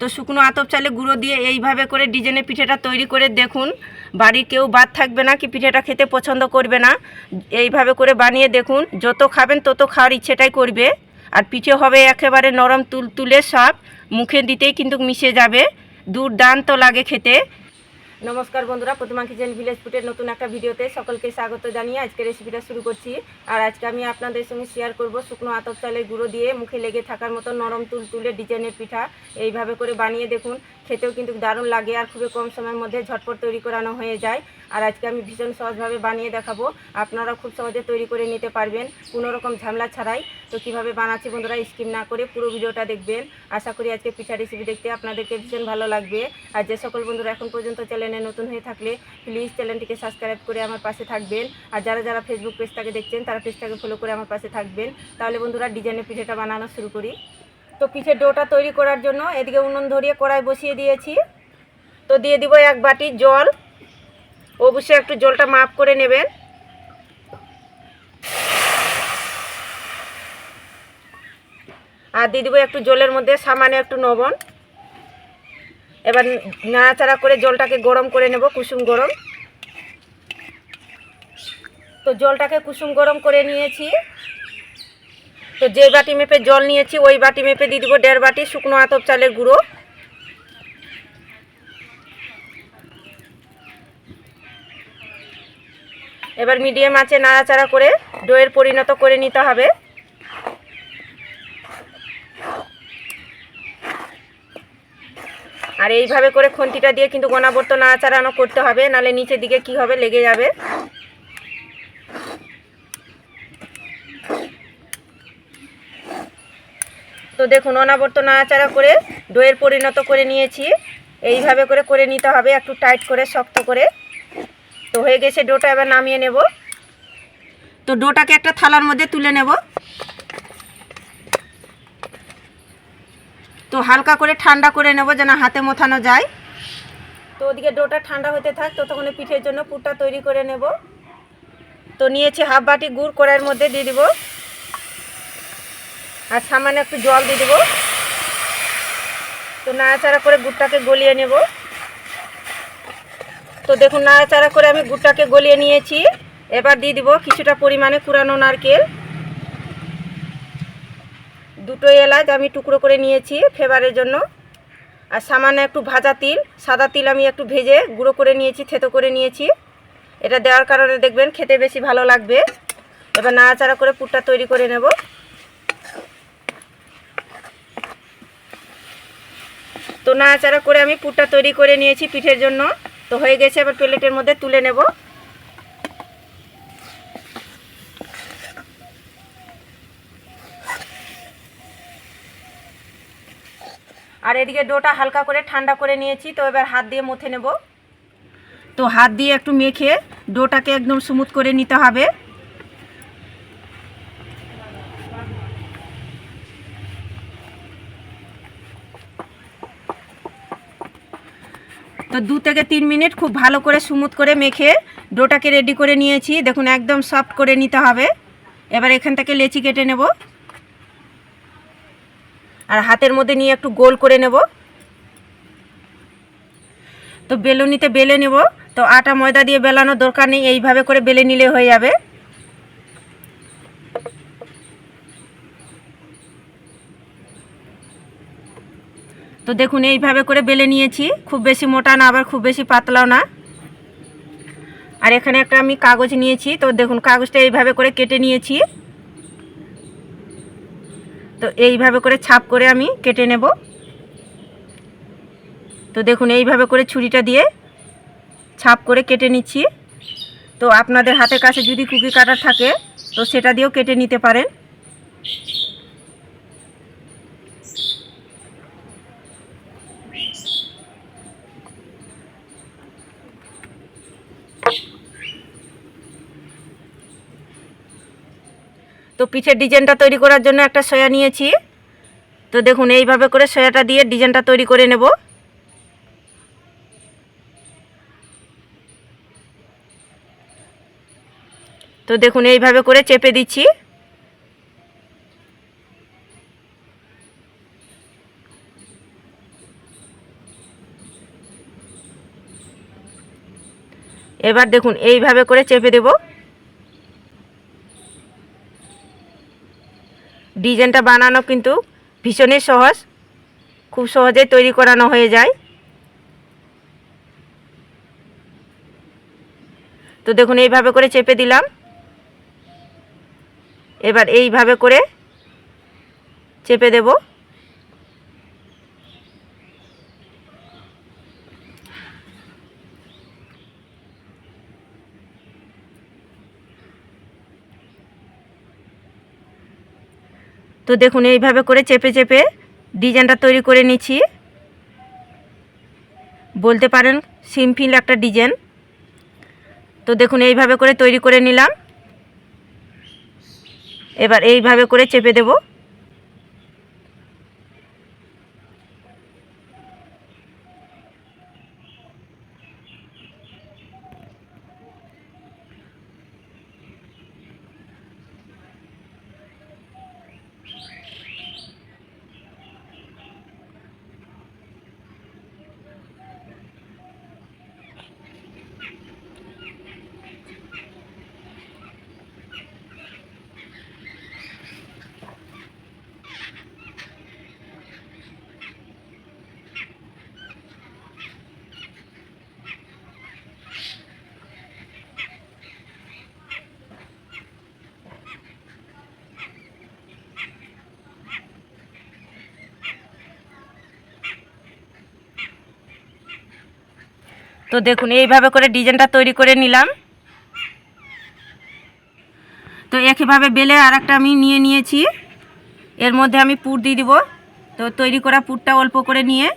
তো শুকনো আতপ চালে গুঁড়ো দিয়ে এইভাবে করে ডিজাইনে পিঠেটা তৈরি করে দেখুন। বাড়ির কেউ বাদ থাকবে না, কি পিঠেটা খেতে পছন্দ করবে না। এইভাবে করে বানিয়ে দেখুন, যত খাবেন তত খাওয়ার ইচ্ছেটাই করবে। আর পিঠে হবে একেবারে নরম তুল তুলে সব মুখে দিতেই কিন্তু মিশে যাবে। দুর্দান্ত লাগে খেতে। নমস্কার বন্ধুরা প্রতিমা কিচেন ভিলেজ ফুটের নতুন একটা ভিডিওতে সকলকে স্বাগত জানিয়ে আজকে রেসিপিটা শুরু করছি। আর আজকে আমি আপনাদের সঙ্গে শেয়ার করব শুকনো আতপ চালের গুঁড়ো দিয়ে মুখে লেগে থাকার মতো নরম তুল তুলে ডিজাইনের পিঠা। এইভাবে করে বানিয়ে দেখুন, খেতেও কিন্তু দারুণ লাগে আর খুবই কম সময়ের মধ্যে ঝটপট তৈরি করানো হয়ে যায়। আর আজকে আমি ভীষণ সহজভাবে বানিয়ে দেখাবো। আপনারা খুব সহজে তৈরি করে নিতে পারবেন। কোনো রকম ঝামেলা ছাড়াই। তো কীভাবে বানাচ্ছি বন্ধুরা স্কিম না করে পুরো ভিডিওটা দেখবেন। আশা করি আজকে পিঠা রেসিপি দেখতে আপনাদেরকে ভীষণ ভালো লাগবে। আর যে সকল বন্ধুরা এখন পর্যন্ত চ্যানেলে নতুন হয়ে থাকলে প্লিজ চ্যানেলটিকে সাবস্ক্রাইব করে আমার পাশে থাকবেন। আর যারা যারা ফেসবুক পেজটাকে দেখছেন, তারা পেজটাকে ফলো করে আমার পাশে থাকবেন। তাহলে বন্ধুরা ডিজাইনের পিঠেটা বানানো শুরু করি। তো পিঠের ডোটা তৈরি করার জন্য এদিকে উনুন ধরিয়ে কড়াই বসিয়ে দিয়েছি। তো দিয়ে দিব এক বাটি জল। অবশ্যই একটু জলটা মাপ করে নেবেন। আর দিয়ে দেবো একটু জলের মধ্যে সামান্য একটু লবণ। এবার নাড়াচাড়া করে জলটাকে গরম করে নেব, কুসুম গরম। তো জলটাকে কুসুম গরম করে নিয়েছি। তো যে বাটি মেপে জল নিয়েছি, ওই বাটি মেপে দিয়ে দেবো দেড় বাটি শুকনো আতপ চালের গুঁড়ো। এবার মিডিয়াম আঁচে নাড়াচাড়া করে ডোয়ের পরিণত করে নিতে হবে। আর এইভাবে করে খুন্তিটা দিয়ে কিন্তু গোনাবর্ত নাড়াচাড়ানো করতে হবে, নালে নিচের দিকে কি হবে, লেগে যাবে। তো দেখুন, অনাবর্ত নাড়াচাড়া করে ডোয়ের পরিণত করে নিয়েছি। এইভাবে করে করে নিতে হবে, একটু টাইট করে, শক্ত করে। তো হয়ে গেছে ডোটা, এবার নামিয়ে নেব। তো ডোটাকে একটা থালার মধ্যে তুলে নেব। তো হালকা করে ঠান্ডা করে নেব যেন হাতে মোথানো যায়। তো ওদিকে ডোটা ঠান্ডা হতে থাক, ততক্ষণে পিঠের জন্য পুরটা তৈরি করে নেব। তো নিয়েছি হাফ বাটি গুড় কড়াইয়ের মধ্যে দিয়ে দিব। আর সামান্য একটু জল দিয়ে দেবো। তো নাড়াচাড়া করে গুড়টাকে গলিয়ে নেব। তো দেখুন, নাড়াচাড়া করে আমি গুড়টাকে গলিয়ে নিয়েছি। এবার দিয়ে দিব কিছুটা পরিমাণে কুড়ানো নারকেল। দুটো এলাচ আমি টুকরো করে নিয়েছি ফেভারের জন্য। আর সামান্য একটু ভাজা তিল, সাদা তিল আমি একটু ভেজে গুঁড়ো করে নিয়েছি, থেতো করে নিয়েছি। এটা দেওয়ার কারণে দেখবেন খেতে বেশি ভালো লাগবে। এবার নাড়াচাড়া করে পুরটা তৈরি করে নেব। তো নাড়াচাড়া করে আমি পুরটা তৈরি করে নিয়েছি পিঠের জন্য। তো হয়ে গেছে, এবার প্লেটের মধ্যে তুলে নেব। আর এদিকে ডোটা হালকা করে ঠান্ডা করে নিয়েছি, তো এবার হাত দিয়ে মুথে নেব। তো হাত দিয়ে একটু মেখে ডোটাকে একদম স্মুথ করে নিতে হবে। তো দু থেকে তিন মিনিট খুব ভালো করে স্মুথ করে মেখে ডোটাকে রেডি করে নিয়েছি। দেখুন, একদম সফট করে নিতে হবে। এবার এখান থেকে লেচি কেটে নেব। আর হাতের মধ্যে নিয়ে একটু গোল করে নেব। তো বেলুনিতে বেলে নেব। তো আটা ময়দা দিয়ে বেলানোর দরকার নেই, এইভাবে করে বেলে নিলে হয়ে যাবে। তো দেখুন, এইভাবে করে বেলে নিয়েছি। খুব বেশি মোটা না, আবার খুব বেশি পাতলাও না। আর এখানে একটা আমি কাগজ নিয়েছি, তো দেখুন, কাগজটা এইভাবে করে কেটে নিয়েছি। তো এইভাবে করে ছাপ করে আমি কেটে নেব। তো দেখুন, এইভাবে করে ছুরিটা দিয়ে ছাপ করে কেটে নিচ্ছি। তো আপনাদের হাতের কাছে যদি কুকি কাটার থাকে, তো সেটা দিয়েও কেটে নিতে পারেন। তো পিঠের ডিজাইনটা তৈরি করার জন্য একটা সয়া নিয়েছি। তো দেখুন, এইভাবে করে সয়াটা দিয়ে ডিজাইনটা তৈরি করে নেব। তো দেখুন, এইভাবে করে চেপে দিচ্ছি। এবার দেখুন, এইভাবে করে চেপে দেবো। ডিজাইনটা বানানো কিন্তু ভীষণই সহজ। খুব সহজেই তৈরি করানো হয়ে যায়। তো দেখুন, এইভাবে করে চেপে দিলাম। এবার এইভাবে করে চেপে দেব। তো দেখুন, এইভাবে করে চেপে চেপে ডিজাইনটা তৈরি করে নিচ্ছি। বলতে পারেন সিম্পল একটা ডিজাইন। তো দেখুন, এইভাবে করে তৈরি করে নিলাম। এবার এইভাবে করে চেপে দেব। তো দেখুন, এইভাবে করে ডিজাইনটা তৈরি করে নিলাম। তো একইভাবে বেলে আর একটা আমি নিয়ে নিয়েছি। এর মধ্যে আমি পুর দিয়ে দিব। তো তৈরি করা পুরটা অল্প করে নিয়ে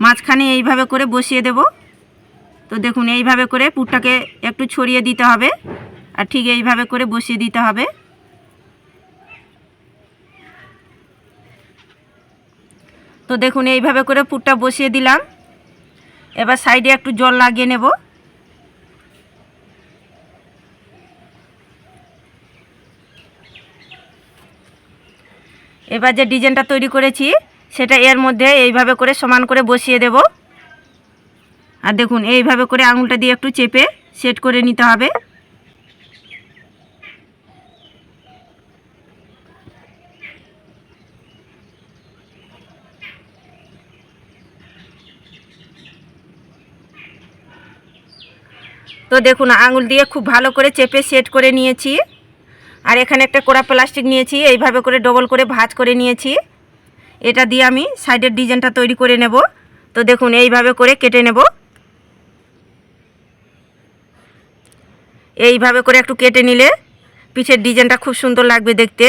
মাঝখানে এইভাবে করে বসিয়ে দেব। তো দেখুন, এইভাবে করে পুরটাকে একটু ছড়িয়ে দিতে হবে। আর ঠিক এইভাবে করে বসিয়ে দিতে হবে। তো দেখুন, এইভাবে করে পুরটা বসিয়ে দিলাম। এবার সাইডে একটু জল লাগিয়ে নেব। এবার যে ডিজাইনটা তৈরি করেছি, সেটা এর মধ্যে এইভাবে করে সমান করে বসিয়ে দেব। আর দেখুন, এইভাবে করে আঙুলটা দিয়ে একটু চেপে সেট করে নিতে হবে। তো দেখুন, আঙুল দিয়ে খুব ভালো করে চেপে সেট করে নিয়েছি। আর এখানে একটা কোড়া প্লাস্টিক নিয়েছি, এইভাবে করে ডবল করে ভাজ করে নিয়েছি। এটা দিয়ে আমি সাইডের ডিজাইনটা তৈরি করে নেব। তো দেখুন, এইভাবে করে কেটে নেব। এইভাবে করে একটু কেটে নিলে পিঠের ডিজাইনটা খুব সুন্দর লাগবে দেখতে।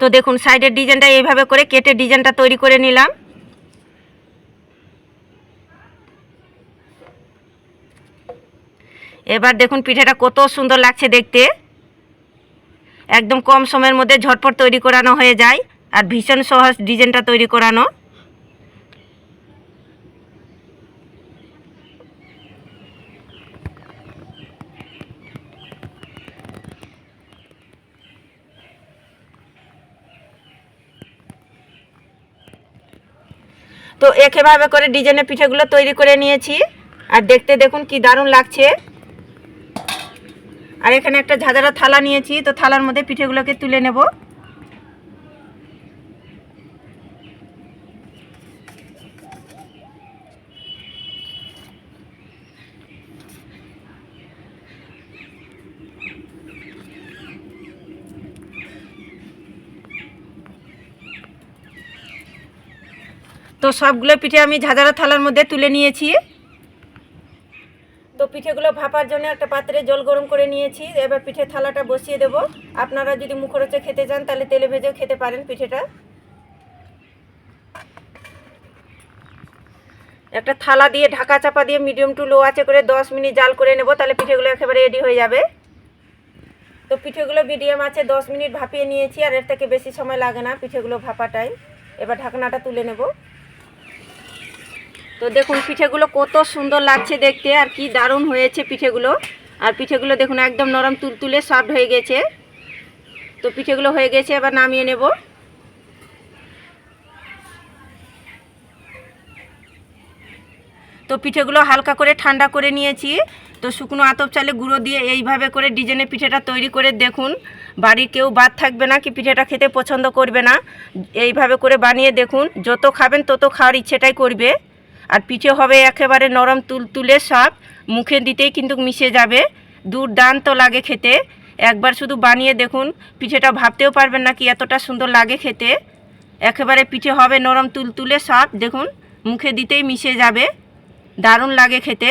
তো দেখুন সাইডের ডিজাইনটা এইভাবে করে কেটে ডিজাইনটা তৈরি করে নিলাম। এবার দেখুন, পিঠেটা কত সুন্দর লাগছে দেখতে। একদম কম সময়ের মধ্যে ঝটপট তৈরি করানো হয়ে যায়, আর ভীষণ সহজ ডিজাইনটা তৈরি করানো। তো একেভাবে করে ডিজাইনের পিঠেগুলো তৈরি করে নিয়েছি। আর দেখতে দেখুন কি দারুণ লাগছে। আর এখানে একটা ঝাঁঝারা থালা নিয়েছি, তো থালার মধ্যে পিঠেগুলোকে তুলে নেব। তো সবগুলো পিঠে আমি ঝাঁঝারা থালার মধ্যে তুলে নিয়েছি। তো পিঠেগুলো ভাপার জন্য একটা পাত্রে জল গরম করে নিয়েছি। এবার পিঠে থালাটা বসিয়ে দেব। আপনারা যদি মুখরোচে খেতে চান, তাহলে তেলে ভেজেও খেতে পারেন পিঠেটা। একটা থালা দিয়ে ঢাকা চাপা দিয়ে মিডিয়াম টু লো আছে করে দশ মিনিট জাল করে নেব, তাহলে পিঠেগুলো একেবারে রেডি হয়ে যাবে। তো পিঠেগুলো মিডিয়াম আছে দশ মিনিট ভাপিয়ে নিয়েছি, আর এর থেকে বেশি সময় লাগে না পিঠেগুলো ভাপাটাই। এবার ঢাকনাটা তুলে নেব। তো দেখুন, পিঠেগুলো কত সুন্দর লাগছে দেখতে, আর কি দারুণ হয়েছে পিঠেগুলো। আর পিঠেগুলো দেখুন, একদম নরম তুলতুলে সফট হয়ে গেছে। তো পিঠেগুলো হয়ে গেছে, এবার নামিয়ে নেব। তো পিঠেগুলো হালকা করে ঠান্ডা করে নিয়েছি। তো শুকনো আতপ চালে গুঁড়ো দিয়ে এইভাবে করে ডিজাইনের পিঠেটা তৈরি করে দেখুন। বাড়ির কেউ বাদ থাকবে না কি পিঠেটা খেতে পছন্দ করবে না। এইভাবে করে বানিয়ে দেখুন, যত খাবেন তত খাওয়ার ইচ্ছেটাই করবে। আর পিঠে হবে একেবারে নরম তুল তুলে সব মুখে দিতেই কিন্তু মিশে যাবে। দুর্দান্ত লাগে খেতে। একবার শুধু বানিয়ে দেখুন, পিঠেটা ভাবতেও পারবেন না কি এতটা সুন্দর লাগে খেতে। একেবারে পিঠে হবে নরম তুল তুলে সব দেখুন, মুখে দিতেই মিশে যাবে। দারুণ লাগে খেতে।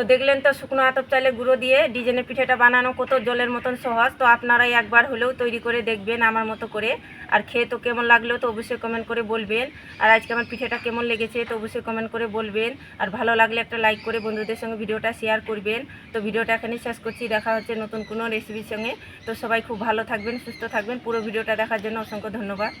তো দেখলেন তো শুকনো আতপ চালে গুঁড়ো দিয়ে ডিজাইনের পিঠেটা বানানো কত জলের মতন সহজ। তো আপনারাই একবার হলেও তৈরি করে দেখবেন আমার মতো করে। আর খেয়ে তো কেমন লাগলেও তো অবশ্যই কমেন্ট করে বলবেন। আর আজকে আমার পিঠেটা কেমন লেগেছে তো অবশ্যই কমেন্ট করে বলবেন। আর ভালো লাগলে একটা লাইক করে বন্ধুদের সঙ্গে ভিডিওটা শেয়ার করবেন। তো ভিডিওটা এখানে শেষ করছি, দেখা হচ্ছে নতুন কোনো রেসিপির সঙ্গে। তো সবাই খুব ভালো থাকবেন, সুস্থ থাকবেন। পুরো ভিডিওটা দেখার জন্য অসংখ্য ধন্যবাদ।